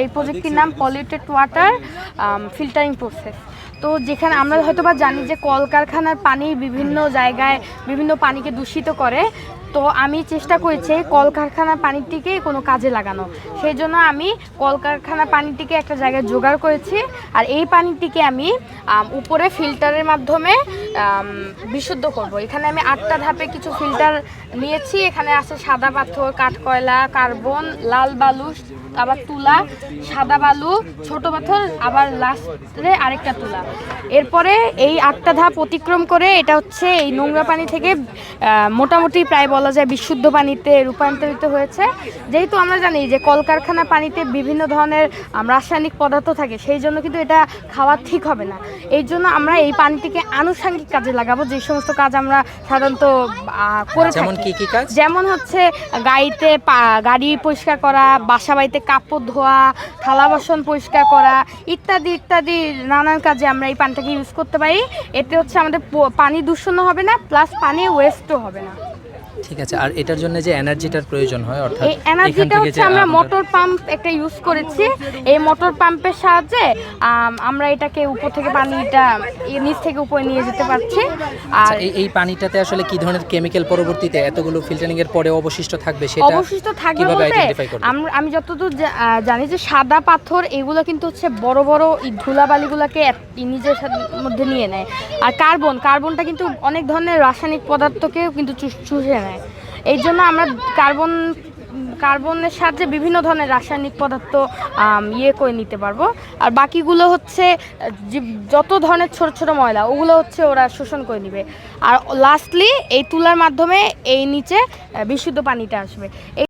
এই প্রজেক্টটির নাম polluted water filtering process তো যেখানে আমরা হয়তো বা জানি যে কলকারখানার পানি বিভিন্ন জায়গায় বিভিন্ন পানিকে দূষিত করে তো আমি চেষ্টা করেছি কলকারখানার পানিটিকে কোনো কাজে লাগানো। সেই জন্য আমি কলকারখানার পানিটিকে একটা জায়গায় জোগাড় করেছি আর এই পানিটিকে আমি উপরে ফিল্টারের মাধ্যমে বিশুদ্ধ করব। এখানে আমি আটটা ধাপে কিছু ফিল্টার নিয়েছি। এখানে আছে সাদা পাথর, কাঠকয়লা, কার্বন, লাল বালু, আবার তুলা, সাদা বালু, ছোট পাথর, আবার লাস্টে আরেকটা তুলা। এরপরে এই আটটা ধাপ অতিক্রম করে এটা হচ্ছে এই নোংরা পানি থেকে মোটামুটি প্রায় বলা যায় বিশুদ্ধ পানিতে রূপান্তরিত হয়েছে। যেহেতু আমরা জানি যে কলকারখানা পানিতে বিভিন্ন ধরনের রাসায়নিক পদার্থ থাকে, সেই জন্য কিন্তু এটা খাওয়া ঠিক হবে না। এই জন্য আমরা এই পানিটিকে আনুষঙ্গিক কাজে লাগাবো। যে সমস্ত কাজ আমরা সাধারণত করে যেমন কি কি কাজ? যেমন হচ্ছে গাড়িতে পা- গাড়ি পরিষ্কার করা বাসা বাড়িতে কাপড় ধোয়া থালা বাসন পরিষ্কার করা ইত্যাদি ইত্যাদি নানান কাজে আমরা এই পানিটাকে ইউজ করতে পারি। এতে হচ্ছে আমাদের পানি দূষণ হবে না প্লাস পানি ওয়েস্টও হবে না। ঠিক আছে আর এটার জন্য যে এনার্জিটার প্রয়োজন হয় অর্থাৎ এই এনার্জিটা হচ্ছে আমরা মোটর পাম্প একটা ইউজ করেছি। এই মোটর পাম্পের সাহায্যে আমরা এটাকে উপর থেকে পানিটা এই নিচ থেকে উপরে নিয়ে যেতে পারছি। আর আচ্ছা, এই এই পানিটাতে আসলে কি ধরনের কেমিক্যাল পরবর্তীতে এতগুলো ফিল্টারিং এর পরে অবশিষ্ট থাকবে সেটা অবশিষ্ট থাকবে বলতে আমি যতদূর জানি যে সাদা পাথর এগুলো কিন্তু হচ্ছে বড় বড় এই ধুলাবালিগুলোকে নিজের মধ্যে নিয়ে নেয়। আর কার্বন কার্বনটা কিন্তু অনেক ধরনের রাসায়নিক পদার্থকে কিন্তু চুষ- চুষে নেয় এই জন্য আমরা কার্বন, কার্বনের সাহায্যে বিভিন্ন ধরনের রাসায়নিক পদার্থ ইয়ে করে নিতে পারব। আর বাকিগুলো হচ্ছে যত ধরনের ছোট ছোট ময়লা, ওগুলো হচ্ছে ওরা শোষণ করে নিবে। আর লাস্টলি এই তুলার মাধ্যমে এই নিচে বিশুদ্ধ পানিটা আসবে।